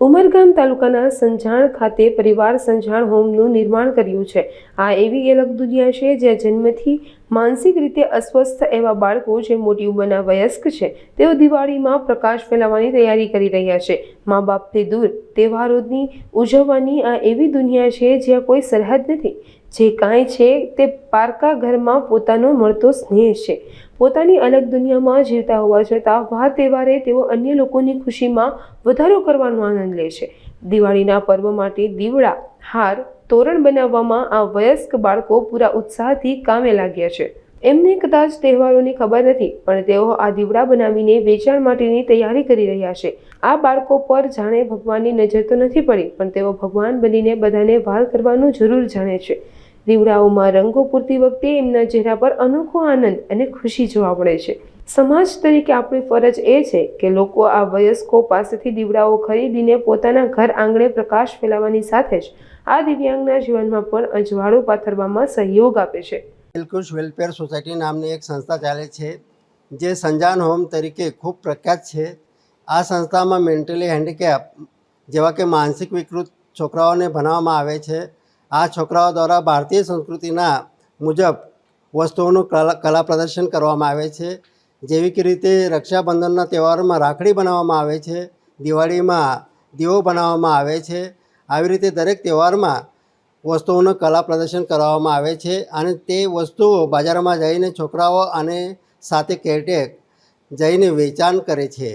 ઉમરગામ તાલુકાના સંજાણ ખાતે પરિવાર સંજાણ હોમનું નિર્માણ કર્યું છે. આ એવી અલગ દુનિયા છે, જ્યાં જન્મથી માનસિક રીતે અસ્વસ્થ એવા બાળકો જે મોટી ઉંમરના વયસ્ક છે, તેઓ દિવાળીમાં પ્રકાશ ફેલાવવાની તૈયારી કરી રહ્યા છે. મા બાપથી દૂર, તહેવારોની ઉજવવાની આ એવી દુનિયા છે જ્યાં કોઈ સરહદ નથી. જે કાંઈ છે તે પારકા ઘરમાં પોતાનો મળતો સ્નેહ છે. પોતાની અલગ દુનિયામાં જીવતા હોવા છતાં વાર તહેવારે તેઓ અન્ય લોકોની ખુશીમાં વધારો કરવાનો આનંદ લે છે. દિવાળીના પર્વ માટે દીવડા હાર તોરણ બનાવવામાં આ વયસ્ક બાળકો પૂરા ઉત્સાહથી કામે લાગ્યા છે. એમને કદાચ તહેવારોની ખબર નથી, પણ તેઓ આ દીવડા બનાવીને વેચાણ માટેની તૈયારી કરી રહ્યા છે. આ બાળકો પર જાણે ભગવાનની નજર તો નથી પડી, પણ તેઓ ભગવાન બનીને બધાને વાલ કરવાનું જરૂર જાણે છે. દીવડાઓમાં રંગો પૂરતી વખતે એમના ચહેરા પર અનોખો આનંદ અને ખુશી જોવા મળે છે. સમાજ તરીકે આપણી ફરજ એ છે કે લોકો આ વયસ્કો પાસેથી દીવડાઓ ખરીદીને પોતાના ઘર આંગણે પ્રકાશ ફેલાવવાની સાથે જ આ દિવ્યાંગના જીવનમાં પણ અજવાળું પાથરવામાં સહયોગ આપે છે. દિલખુશ વેલફેર સોસાયટી નામની એક સંસ્થા ચાલે છે, જે સંજાન હોમ તરીકે ખૂબ પ્રખ્યાત છે. આ સંસ્થામાં મેન્ટલી હેન્ડીકેપ જેવા કે માનસિક વિકૃત છોકરાઓને ભણાવવામાં આવે છે. આ છોકરાઓ દ્વારા ભારતીય સંસ્કૃતિના મુજબ વસ્તુઓનું કલા કલા પ્રદર્શન કરવામાં આવે છે. જેવી કે રીતે રક્ષાબંધનના તહેવારોમાં રાખડી બનાવવામાં આવે છે, દિવાળીમાં દીવો બનાવવામાં આવે છે, આવી રીતે દરેક તહેવારમાં વસ્તુઓનું કલા પ્રદર્શન કરવામાં આવે છે અને તે વસ્તુઓ બજારમાં જઈને છોકરાઓ અને સાથે કેટેક જઈને વેચાણ કરે છે.